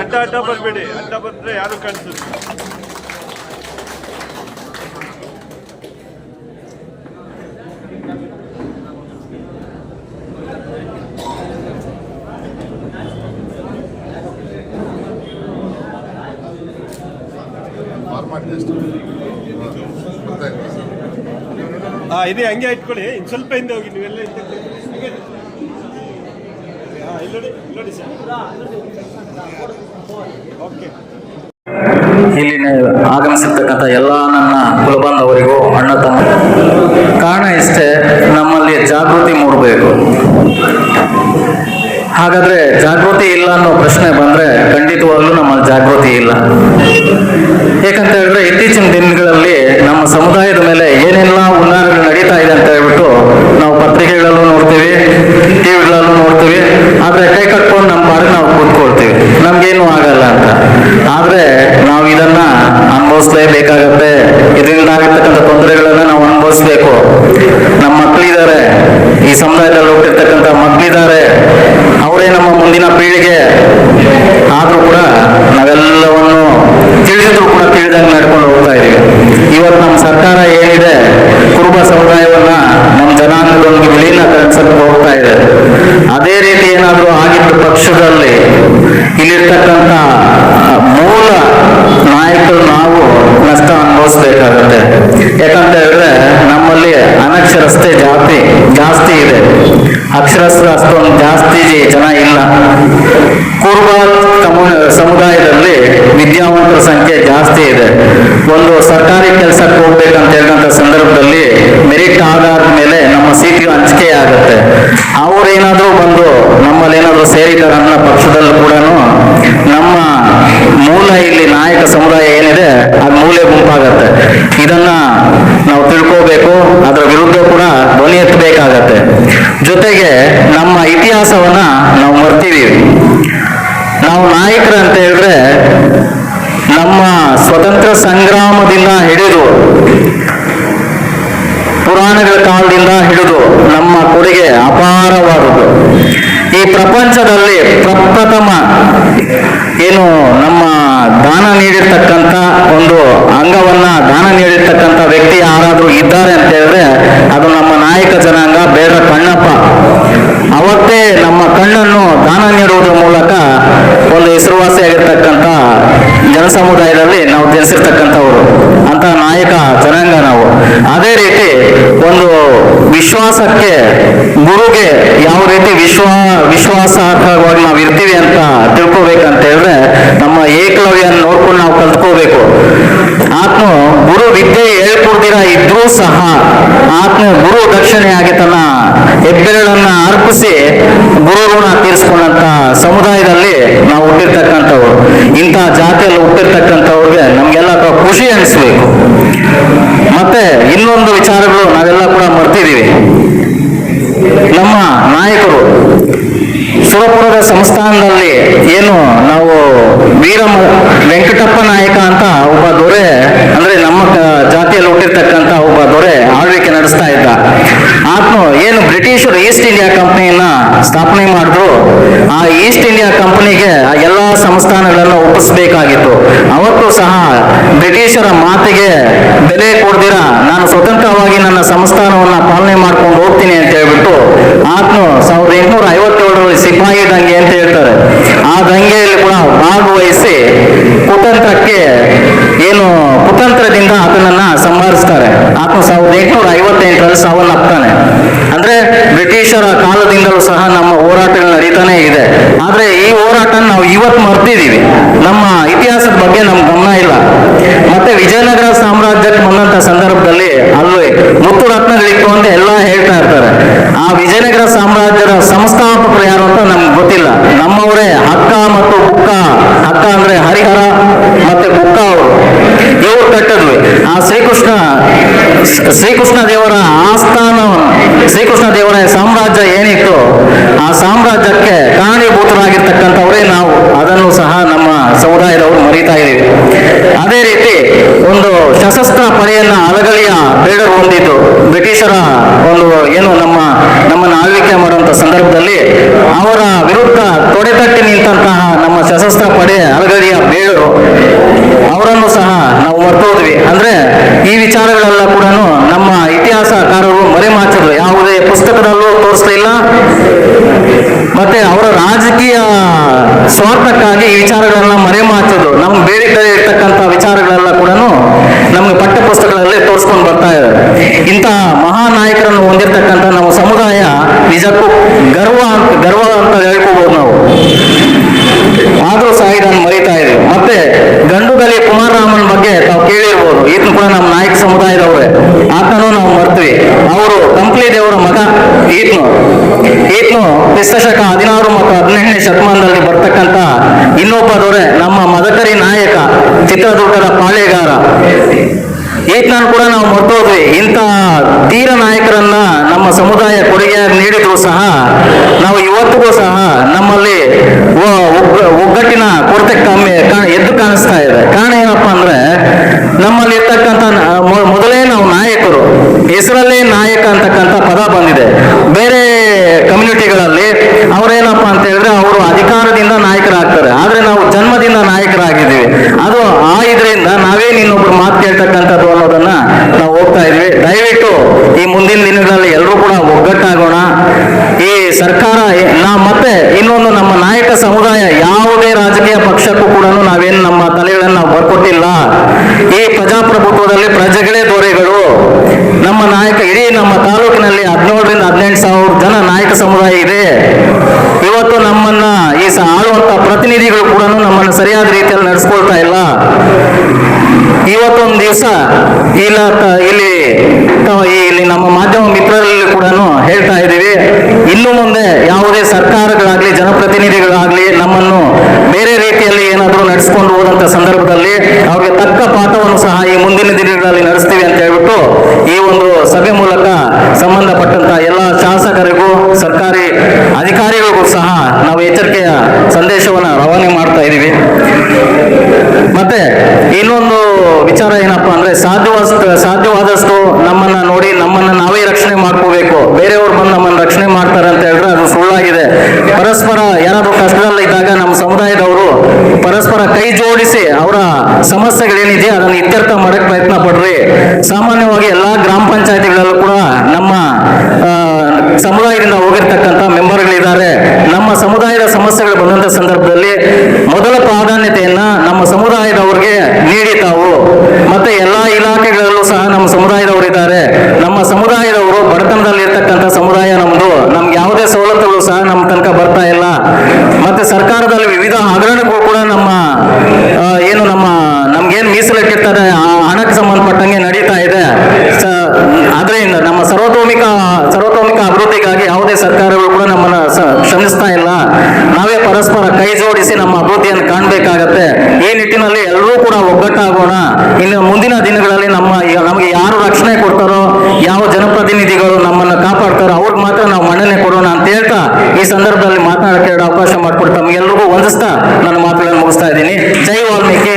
ಅಡ್ಡ ಅಡ್ಡ ಬರಬೇಡಿ ಅಡ್ಡ ಬಂದ್ರೆ ಯಾರು ಕಾಣಿಸುತ್ತೆ ಹಾ ಇದೆ, ಹಂಗೆ ಇಟ್ಕೊಳ್ಳಿ. ಇನ್ನು ಸ್ವಲ್ಪ ಹಿಂದೆ ಹೋಗಿ, ನೀವೆಲ್ಲ ಹಾ ಇಲ್ಲಿ ನೋಡಿ ಸರ್. ಇಲ್ಲಿನ ಆಗಮಿಸಿರ್ತಕ್ಕಂಥ ಎಲ್ಲ ನನ್ನ ಕುಲಬಾಂಧವರಿಗೂ ಅಣ್ಣ ತಮ್ಮ ಕಾರಣ ಇಷ್ಟೇ, ನಮ್ಮಲ್ಲಿ ಜಾಗೃತಿ ಮೂಡಬೇಕು. ಹಾಗಾದ್ರೆ ಜಾಗೃತಿ ಇಲ್ಲ ಅನ್ನೋ ಪ್ರಶ್ನೆ ಬಂದ್ರೆ ಖಂಡಿತವಾಗ್ಲೂ ನಮ್ಮಲ್ಲಿ ಜಾಗೃತಿ ಇಲ್ಲ. ಯಾಕಂತ ಹೇಳಿದ್ರೆ ಇತ್ತೀಚಿನ ದಿನಗಳಲ್ಲಿ ನಮ್ಮ ಸಮುದಾಯದ ಮೇಲೆ ಏನೆಲ್ಲ ಉನ್ನಾರಗಳು ನಡೀತಾ ಇದೆ ಅಂತ ಹೇಳ್ಬಿಟ್ಟು ನಾವು ಪತ್ರಿಕೆಗಳಲ್ಲೂ ನೋಡ್ತೀವಿ ಟಿವಿಗಳಲ್ಲೂ ನೋಡ್ತೀವಿ ಆದ್ರೆ ಕೈ ಕಟ್ಕೊಂಡು ನಮ್ಮ ಪಾಡಿಗೆ ನಾವು ಕೂತ್ಕೊಳ್ತೀವಿ ನಮ್ಗೇನು ಆಗಲ್ಲ ಅಂತ ಆದ್ರೆ ನಾವು ಇದನ್ನ ಅನುಭವಿಸ್ಲೇಬೇಕಾಗತ್ತೆ ಇದರಿಂದ ಆಗಿರ್ತಕ್ಕಂಥ ತೊಂದರೆಗಳನ್ನ ನಾವು ಅನುಭವಿಸ್ಬೇಕು ನಮ್ಮ ಮಕ್ಕಳಿದ್ದಾರೆ. ಈ ಸಮುದಾಯದಲ್ಲಿ ಹುಟ್ಟಿರ್ತಕ್ಕಂಥ ಮಕ್ಕಳಿದ್ದಾರೆ. ಅವರೇ ನಮ್ಮ ಮುಂದಿನ ಪೀಳಿಗೆ. ಆದರೂ ಕೂಡ ನಾವೆಲ್ಲವನ್ನು ತಿಳಿಸಿದ್ರು ಕೂಡ ತಿಳಿದಂಗೆ ನಡ್ಕೊಂಡು ಹೋಗ್ತಾ ಇದೀವಿ. ಇವತ್ತು ನಮ್ಮ ಸರ್ಕಾರ ಏನಿದೆ, ಕುರುಬ ಸಮುದಾಯವನ್ನ ನಮ್ಮ ಜನಾಂಗದೊಂದಿಗೆ ವಿಲೀನಕರಿಸಕ್ಕೆ ಹೋಗ್ತಾ ಇದೆ. ಅದೇ ರೀತಿ ಏನಾದರೂ ಆಗಿದ್ದ ಪಕ್ಷದಲ್ಲಿ ಇಲ್ಲಿರ್ತಕ್ಕಂಥ ಮೂಲ ನಾಯಕರು ನಾವು ನಷ್ಟ ಅನುಭವಿಸ್ಬೇಕಾಗತ್ತೆ. ಯಾಕಂತ ಹೇಳಿದ್ರೆ ನಮ್ಮಲ್ಲಿ ಅನಕ್ಷರಸ್ತೆ ಜಾತಿ ಜಾಸ್ತಿ ಇದೆ. ಅಕ್ಷರಸ್ಥ ಅಷ್ಟೊಂದು ಜಾಸ್ತಿ ಜನ ಇಲ್ಲ ಕುರುಬ ಸಮು- ಸಮುದಾಯದಲ್ಲಿ ವಿದ್ಯಾವಂತರ ಸಂಖ್ಯೆ ಜಾಸ್ತಿ ಇದೆ. ಒಂದು ಸರ್ಕಾರಿ ಕೆಲಸಕ್ಕೆ ಹೋಗ್ಬೇಕಂತ ಹೇಳಿದಂತ ಸಂದರ್ಭದಲ್ಲಿ ಮೆರಿಟ್ ಆಧಾರದ ಮೇಲೆ ನಮ್ಮ ಸೀಟು ಹಂಚಿಕೆ ಆಗುತ್ತೆ. ಅವ್ರೇನಾದ್ರೂ ಬಂದು ನಮ್ಮಲ್ಲಿ ಏನಾದ್ರೂ ಸೇರಿದಾರೆ ಅನ್ನೋ ಪಕ್ಷದಲ್ಲೂ ಕೂಡ ನಮ್ಮ ಮೂಲ ನಾಯಕ ಸಮುದಾಯ ಏನಿದೆ, ಅದು ಮೂಲೆ ಗುಂಪಾಗತ್ತೆ. ಇದನ್ನ ನಾವು ತಿಳ್ಕೋಬೇಕು, ಅದರ ವಿರುದ್ಧ ಕೂಡ ಧ್ವನಿ ಎತ್ತಬೇಕಾಗತ್ತೆ. ಜೊತೆಗೆ ನಮ್ಮ ಇತಿಹಾಸವನ್ನ ನಾವು ಮರ್ತೀವಿ. ನಾವು ನಾಯಕರು ಅಂತ ಹೇಳಿದ್ರೆ, ನಮ್ಮ ಸ್ವತಂತ್ರ ಸಂಗ್ರಾಮದಿಂದ ಹಿಡಿದು, ಪುರಾಣಗಳ ಕಾಲದಿಂದ ಹಿಡಿದು ನಮ್ಮ ಕೊಡುಗೆ ಅಪಾರವಾದದ್ದು. ಈ ಪ್ರಪಂಚದಲ್ಲಿ ಪ್ರಪ್ರಥಮ ಏನು ನಮ್ಮ ದಾನ ನೀಡಿರ್ತಕ್ಕಂಥ ಒಂದು ಅಂಗವನ್ನ ದಾನ ನೀಡಿರ್ತಕ್ಕಂಥ ವ್ಯಕ್ತಿ ಯಾರಾದರೂ ಇದ್ದಾರೆ ಅಂತ ಹೇಳಿದ್ರೆ ಅದು ನಮ್ಮ ನಾಯಕ ಜನಾಂಗ ಬೇಡ ಕಣ್ಣಪ್ಪ. ಅವತ್ತೇ ನಮ್ಮ ಕಣ್ಣನ್ನು ದಾನ ನೀಡುವುದರ ಮೂಲಕ ಒಂದು ಹೆಸರುವಾಸಿಯಾಗಿರ್ತಕ್ಕಂಥ ಜನ ಸಮುದಾಯದಲ್ಲಿ ನಾವು ಜನಿಸಿರ್ತಕ್ಕಂಥವರು ಅಂತ ನಾಯಕ ಜನಾಂಗ ನಾವು. ಅದೇ ರೀತಿ ಒಂದು ವಿಶ್ವಾಸಕ್ಕೆ ಗುರುಗೆ ಯಾವ ರೀತಿ ವಿಶ್ವ, ವಿಶ್ವಾಸಾರ್ಹವಾಗಿ ನಾವು ಇರ್ತೀವಿ ಅಂತ ತಿಳ್ಕೊಬೇಕಂತ ಹೇಳಿದ್ರೆ ನಮ್ಮ ಏಕಲವ್ಯನ ನೋಡ್ಕೊಂಡು ನಾವು ಕಲ್ತ್ಕೋಬೇಕು. ಆತ್ಮ ಗುರು ವಿದ್ಯೆ ಹೇಳ್ಕೊಡ್ದಿರ ಇದ್ರೂ ಸಹ ಆತ್ಮ ಗುರು ದಕ್ಷಿಣೆಯಾಗಿ ತನ್ನ ಹೆಬ್ಬೆರಳನ್ನ ಅರ್ಪಿಸಿ ಗುರು ಋಣ ತೀರಿಸ್ಕೊಂಡಂತ ಸಮುದಾಯದಲ್ಲಿ ನಾವು ಹುಟ್ಟಿರ್ತಕ್ಕಂಥವ್ರು. ಇಂತಹ ಜಾತಿಯಲ್ಲಿ ಹುಟ್ಟಿರ್ತಕ್ಕಂಥವ್ರಿಗೆ ನಮ್ಗೆಲ್ಲ ಖುಷಿ ಅನಿಸ್ಬೇಕು. ಮತ್ತೆ ಇನ್ನೊಂದು ವಿಚಾರಗಳು ನಾವೆಲ್ಲ ಕೂಡ ಮರ್ತಿದೀವಿ ನಮ್ಮ ನಾಯಕರು ಸುರಪುರದ ಸಂಸ್ಥಾನದಲ್ಲಿ ಏನು ನಾವು ವೀರ ಮ- ವೆಂಕಟಪ್ಪ ನಾಯಕ ಅಂತ ಒಬ್ಬ ದೊರೆ ಅಂದ್ರೆ ನಮ್ಮ ಕ- ಜಾತಿಯಲ್ಲಿ ಹುಟ್ಟಿರ್ತಕ್ಕಂಥ ಒಬ್ಬ ದೊರೆ ಆಳ್ವಿಕೆ ನಡೆಸ್ತಾ ಇದ್ದ ಆತ್ಮ ಏನು ಬ್ರಿಟಿಷರು ಈಸ್ಟ್ ಇಂಡಿಯಾ ಕಂಪನಿಯನ್ನ ಸ್ಥಾಪನೆ ಮಾಡಿದ್ರು, ಆ ಈಸ್ಟ್ ಇಂಡಿಯಾ ಕಂಪನಿಗೆ ಆ ಎಲ್ಲಾ ಸಂಸ್ಥಾನಗಳನ್ನು ಒಪ್ಪಿಸಬೇಕಾಗಿತ್ತು. ಅವತ್ತು ಸಹ ಬ್ರಿಟಿಷರ ಮಾತಿಗೆ ಬೆಲೆ ಕೊಡ್ದಿರ, ನಾನು ಸ್ವತಂತ್ರವಾಗಿ ನನ್ನ ಸಂಸ್ಥಾನವನ್ನ ಪಾಲನೆ ಮಾಡ್ಕೊಂಡು ಹೋಗ್ತೀನಿ ಅಂತ ಹೇಳ್ಬಿಟ್ಟು ಆತ್ಮ ಸಾವಿರದ ಎಂಟುನೂರ ಐವತ್ತೇಳರಲ್ಲಿ ಸಿಪಾಯಿ ದಂಗೆ ಅಂತ ಹೇಳ್ತಾರೆ. ಆ ದಂಗೆಯಲ್ಲಿ ಕೂಡ ಭಾಗವಹಿಸಿ ಕುತಂತ್ರಕ್ಕೆ ಏನು ಕುತಂತ್ರದಿಂದ ಆತನನ್ನ ಸಂಹರಿಸ್ತಾರೆ. ಆತ್ಮ ಸಾವಿರದ ಎಂಟುನೂರ ಐವತ್ತೆಂಟರಲ್ಲಿ ಸಾವನ್ನಪ್ತಾನೆ. ಅಂದ್ರೆ ಬ್ರಿಟಿಷರ ಕಾಲದಿಂದಲೂ ಸಹ ನಮ್ಮ ಹೋರಾಟಗಳು ನಡೀತಾನೆ ಇದೆ. ಆದ್ರೆ ಈ ಹೋರಾಟ ನಾವು ಇವತ್ತು ಮರ್ತಿದೀವಿ. ನಮ್ಮ ಇತಿಹಾಸದ ಬಗ್ಗೆ ನಮ್ ಗಮನ ಇಲ್ಲ. ಮತ್ತೆ ವಿಜಯನಗರ ಸಾಮ್ರಾಜ್ಯಕ್ಕೆ ಬಂದಂತ ಸಂದರ್ಭದಲ್ಲಿ ಅಲ್ಲಿ ಮುತ್ತು ರತ್ನಗಳಿತ್ತು ಅಂತ ಎಲ್ಲ ಹೇಳ್ತಾ ಇರ್ತಾರೆ. ಆ ವಿಜಯನಗರ ಸಾಮ್ರಾಜ್ಯದ ಸಂಸ್ಥಾಪಕರು ಯಾರು ಅಂತ ನಮ್ಗೆ ಗೊತ್ತಿಲ್ಲ. ನಮ್ಮವರೇ ಅಕ್ಕ ಮತ್ತು ಬುಕ್ಕ ಅಕ್ಕ ಅಂದ್ರೆ ಹರಿಹರ ಮತ್ತೆ ಬುಕ್ಕ ಅವರು ಇವರು ಕಟ್ಟಿದ್ವಿ ಆ ಶ್ರೀಕೃಷ್ಣ ಶ್ರೀಕೃಷ್ಣ ದೇವರ ಆಸ್ಥಾನ ಶ್ರೀಕೃಷ್ಣ ದೇವರ ಸಾಮ್ರಾಜ್ಯ ಏನಿತ್ತು ಆ ಸಾಮ್ರಾಜ್ಯಕ್ಕೆ ಕಾರಣೀಭೂತರಾಗಿರ್ತಕ್ಕಂಥವರೇ ನಾವು. ಅದನ್ನು ಸಹ ನಮ್ಮ ಸಮುದಾಯದವರು ಮರೀತಾ ಇದ್ದೀವಿ. ಅದೇ ರೀತಿ ಒಂದು ಸಶಸ್ತ್ರ ಪಡೆಯನ್ನ ಅಲಗಲಿಯ ಬೇಡರು ಹೊಂದಿದ್ದು ಬ್ರಿಟಿಷರ ಒಂದು ಏನು ನಮ್ಮ ನಮ್ಮನ್ನು ಆಳ್ವಿಕೆ ಮಾಡುವಂತ ಸಂದರ್ಭದಲ್ಲಿ ಅವರ ವಿರುದ್ಧ ತೊಡೆತಟ್ಟಿ ನಿಂತಹ ನಮ್ಮ ಸಶಸ್ತ್ರ ಪಡೆ ಅಲಗಲಿಯ ಬೇಡರು ವಿಚಾರಗಳೆಲ್ಲ ಕೂಡ ನಮ್ಗೆ ಪಠ್ಯ ಪುಸ್ತಕಗಳಲ್ಲಿ ತೋರಿಸ್ಕೊಂಡು ಬರ್ತಾ ಇದೆ ಇಂತಹ ಮಹಾನ್ ನಾಯಕರನ್ನು ಹೊಂದಿರತಕ್ಕಂಥ ನಮ್ಮ ಸಮುದಾಯ ನಿಜಕ್ಕೂ ಗರ್ವ ಅಂತ ಗರ್ವ ಅಂತ ಹೇಳ್ಕೋಬಹುದು ನಾವು. ಆದ್ರೂ ಸಹ ಇದನ್ನು ಮರಿತಾ ಇದ್ದೀವಿ ಮತ್ತೆ ಗಂಡುಗಲಿ ಕುಮಾರರಾಮನ್ ಬಗ್ಗೆ ತಾವು ಕೇಳಿರ್ಬೋದು ಈತನು ಕೂಡ ನಮ್ಮ ನಾಯಕ ಸಮುದಾಯದವರೇ. ಆತನು ನಾವು ಮರ್ತೀವಿ. ಅವರು ಕಂಪ್ಲಿ ದೇವರ ಮಗ ಈತನು. ಈತನು ಕ್ರಿಸ್ತಶಕ ಹದಿನಾರು ಮತ್ತು ಹದಿನೆಂಟನೇ ಶತಮಾನದಲ್ಲಿ ಬರ್ತಕ್ಕಂತ ಇನ್ನೊಬ್ಬ ದೊರೆ ನಮ್ಮ ಮದಕರಿ ನಾಯಕ, ಚಿತ್ರದುರ್ಗದ ಪಾಳೆಗಾರ. ಈತನನ್ನು ಕೂಡ ನಾವು ಮರ್ತೋದ್ವಿ. ಇಂತಹ ಧೀರ ನಾಯಕರನ್ನ ನಮ್ಮ ಸಮುದಾಯ ಕೊಡುಗೆಯಾಗಿ ನೀಡಿದ್ರು ಸಹ ನಾವು ಇವತ್ತಿಗೂ ಸಹ ನಮ್ಮಲ್ಲಿ ಒ- ಒಗ್ಗ- ಒಗ್ಗಟ್ಟಿನ ಕೊರತೆ ಕಮ್ಮಿ ಕಾ- ಎದ್ದು ಕಾಣಿಸ್ತಾ ಇದೆ ಕಾರಣ ಏನಪ್ಪಾ ಅಂದ್ರೆ ನಮ್ಮಲ್ಲಿ ಇರ್ತಕ್ಕಂಥ ನ- ಮೊ- ಮೊದಲೇ ನಾವು ನಾಯಕರು ಹೆಸರಲ್ಲೇ ನಾಯಕ ಅಂತಕ್ಕಂಥ ಪದ ಬಂದಿದೆ. ಬೇರೆ ಕಮ್ಯುನಿಟಿಗಳಲ್ಲಿ ಅವರೇನಪ್ಪ ಅಂತ ಹೇಳಿದ್ರೆ ಅವರು ಅಧಿಕಾರದಿಂದ ನಾಯಕರಾಗ್ತಾರೆ. ಆದ್ರೆ ನಾವು ಜನ್ಮದಿಂದ ನಾಯಕರಾಗಿದ್ದೀವಿ. ಅದು ಆ ಇದರಿಂದ ನಾವೇನು ಇನ್ನೊಬ್ರು ಮಾತು ಕೇಳ್ತಕ್ಕಂಥದ್ದು ಅನ್ನೋದನ್ನ ನಾವು ಹೋಗ್ತಾ ಇದ್ವಿ. ದಯವಿಟ್ಟು ಈ ಮುಂದಿನ ದಿನಗಳಲ್ಲಿ ಎಲ್ಲರೂ ಕೂಡ ಒಗ್ಗಟ್ಟಾಗೋಣ. ಈ ಸರ್ಕಾರ, ನಾ ಮತ್ತೆ ಇನ್ನೊಂದು ನಮ್ಮ ನಾಯಕ ಸಮುದಾಯ ಯಾವುದೇ ರಾಜಕೀಯ ಪಕ್ಷಕ್ಕೂ ಕೂಡ ನಾವೇನು ನಮ್ಮ ತಲೆಗಳನ್ನು ನಾವು ಬರ್ಕೊಟ್ಟಿಲ್ಲ ಈ ಪ್ರಜಾಪ್ರಭುತ್ವದಲ್ಲಿ ಪ್ರಜೆಗಳೇ ದೊರೆಗಳು. ನಮ್ಮ ನಾಯಕ, ಇಡೀ ನಮ್ಮ ತಾಲೂಕಿನಲ್ಲಿ ಹದಿನೇಳರಿಂದ ಹದಿನೆಂಟು ಸಾವಿರ ಜನ ನಾಯಕ ಸಮುದಾಯ ಇದೆ. ಇವತ್ತು ನಮ್ಮನ್ನ ಈ ಆಳುವಂತ ಪ್ರತಿನಿಧಿಗಳು ಕೂಡ ನಮ್ಮನ್ನು ಸರಿಯಾದ ರೀತಿಯಲ್ಲಿ ನಡೆಸ್ಕೊಳ್ತಾ ಇಲ್ಲ. ಇವತ್ತೊಂದು ದಿವಸ ಇಲ್ಲ ಇಲ್ಲಿ ಇಲ್ಲಿ ನಮ್ಮ ಮಾಧ್ಯಮ ಮಿತ್ರರಲ್ಲಿ ಕೂಡ ಹೇಳ್ತಾ ಇದ್ದೀವಿ. ಇನ್ನು ಮುಂದೆ ಯಾವುದೇ ಸರ್ಕಾರಗಳಾಗ್ಲಿ, ಜನಪ್ರತಿನಿಧಿಗಳಾಗ್ಲಿ ನಮ್ಮನ್ನು ಬೇರೆ ರೀತಿಯಲ್ಲಿ ಏನಾದರೂ ನಡೆಸ್ಕೊಂಡು ಹೋದಂತ ಸಂದರ್ಭದಲ್ಲಿ ಅವ್ರಿಗೆ ತಕ್ಕ ಪಾಠವನ್ನು ಸಹ ಈ ಮುಂದಿನ ದಿನಗಳಲ್ಲಿ ನಡೆಸ್ತೀವಿ ಅಂತ ಹೇಳ್ಬಿಟ್ಟು ಈ ಒಂದು ಸಭೆ ಮೂಲಕ ಸಂಬಂಧಪಟ್ಟಂತ ಎಲ್ಲ ಶಾಸಕರಿಗೂ, ಸರ್ಕಾರಿ ಅಧಿಕಾರಿಗಳಿಗೂ ಸಹ ನಾವು ಎಚ್ಚರಿಕೆಯ ಸಂದೇಶವನ್ನು ರವಾನೆ ಮಾಡ್ತಾ ಇದ್ದೀವಿ. ಮತ್ತೆ ಇನ್ನೊಂದು ವಿಚಾರ ಏನಪ್ಪಾ ಅಂದ್ರೆ ಸಾಧ್ಯವಾದಷ್ಟು ಸಾಧ್ಯವಾದಷ್ಟು ನಮ್ಮನ್ನ ನೋಡಿ ನಮ್ಮನ್ನ ನಾವೇ ರಕ್ಷಣೆ ಮಾಡ್ಕೋಬೇಕು. ಬೇರೆಯವ್ರು ಬಂದು ನಮ್ಮನ್ನ ರಕ್ಷಣೆ ಮಾಡ್ತಾರೆ ಅಂತ ಹೇಳಿದ್ರೆ ಅದು ಸುಳ್ಳಾಗಿದೆ ಪರಸ್ಪರ ಯಾರಾದ್ರೂ ಕಷ್ಟದಲ್ಲಿದ್ದಾಗ ನಮ್ಮ ಸಮುದಾಯದವರು ಪರಸ್ಪರ ಕೈ ಜೋಡಿಸಿ ಅವರ ಸಮಸ್ಯೆಗಳೇನಿದೆ, ಅದನ್ನು ಇತ್ಯರ್ಥ ಮಾಡಕ್ ಪ್ರಯತ್ನ ಪಡ್ರಿ. ಸಾಮಾನ್ಯವಾಗಿ ಎಲ್ಲಾ ಗ್ರಾಮ ಪಂಚಾಯತಿಗಳಲ್ಲೂ ಕೂಡ ನಮ್ಮ ಸಮುದಾಯದಿಂದ ಹೋಗಿರ್ತಕ್ಕಂಥ ಮೆಂಬರ್ಗಳಿದ್ದಾರೆ. ನಮ್ಮ ಸಮುದಾಯದ ಸಮಸ್ಯೆಗಳು ಬಂದಂತ ಸಂದರ್ಭದಲ್ಲಿ ಮೊದಲ ಪ್ರಾಧಾನ್ಯತೆಯನ್ನ ನಮ್ಮ ಸಮುದಾಯದವ್ರಿಗೆ ನೀಡಿ ತಾವು ಮತ್ತೆ ಎಲ್ಲಾ ಇಲಾಖೆಗಳಲ್ಲೂ ಸಹ ನಮ್ಮ ಸಮುದಾಯದವರು ಇದ್ದಾರೆ ನಮ್ಮ ಸಮುದಾಯದವರು ಬಡತನದಲ್ಲಿ ಇರ್ತಕ್ಕಂಥ ಸಮುದಾಯ ನಮ್ದು ನಮ್ಗೆ ಯಾವುದೇ ಸವಲತ್ತುಗಳು ಸಹ ನಮ್ಮ ತನಕ ಬರ್ತಾ ಇಲ್ಲ ಮತ್ತೆ ಸರ್ಕಾರದಲ್ಲಿ ವಿವಿಧ ಹಗರಣಗಳು ಕೂಡ ನಮ್ಮ ಆ, ಏನು ನಮ್ಮ ನಮ್ಗೇನು ಮೀಸಲಿಟ್ಟಿರ್ತಾರೆ ಆ ಹಣಕ್ಕೆ ಸಂಬಂಧಪಟ್ಟಂಗೆ ನಡೀತಾ ಇದೆ ಸ- ಆದ್ರಿಂದ ನಮ್ಮ ಸರ್ವತೋಮಿಕ ಸರ್ವತೋಮಿಕ ಅಭಿವೃದ್ಧಿಗಾಗಿ ಯಾವುದೇ ಸರ್ಕಾರಗಳು ಕೂಡ ನಮ್ಮನ್ನ ಸ- ಶ್ರಮಿಸ್ತಾ ಇಲ್ಲ. ನಾವೇ ಪರಸ್ಪರ ಕೈ ಜೋಡಿಸಿ ನಮ್ಮ ಅಭಿವೃದ್ಧಿಯನ್ನು ಕಾಣಬೇಕಾಗತ್ತೆ. ಈ ನಿಟ್ಟಿನಲ್ಲಿ ಎಲ್ಲರೂ ಕೂಡ ಒಗ್ಗಟ್ಟಾಗೋಣ. ಇನ್ನು ಮುಂದಿನ ದಿನಗಳಲ್ಲಿ ನಮ್ಮ ನಮಗೆ ಯಾರು ರಕ್ಷಣೆ ಕೊಡ್ತಾರೋ, ಯಾವ ಜನಪ್ರತಿನಿಧಿಗಳು ನಮ್ಮನ್ನ ಕಾಪಾಡ್ತಾರೋ, ಅವ್ರಿಗೆ ಮಾತ್ರ ನಾವು ಮನ್ನಣೆ ಕೊಡೋಣ ಅಂತ ಹೇಳ್ತಾ ಈ ಸಂದರ್ಭದಲ್ಲಿ ಮಾತನಾಡಕ್ಕೆ ಎರಡು ಅವಕಾಶ ಮಾಡಿಕೊಡ್ತಾ ತಮಗೆಲ್ಲರಿಗೂ ವಂದಿಸ್ತಾ ನನ್ನ ಮಾತುಗಳನ್ನು ಮುಗಿಸ್ತಾ ಇದ್ದೀನಿ. ಜೈ ವಾಲ್ಮೀಕಿ.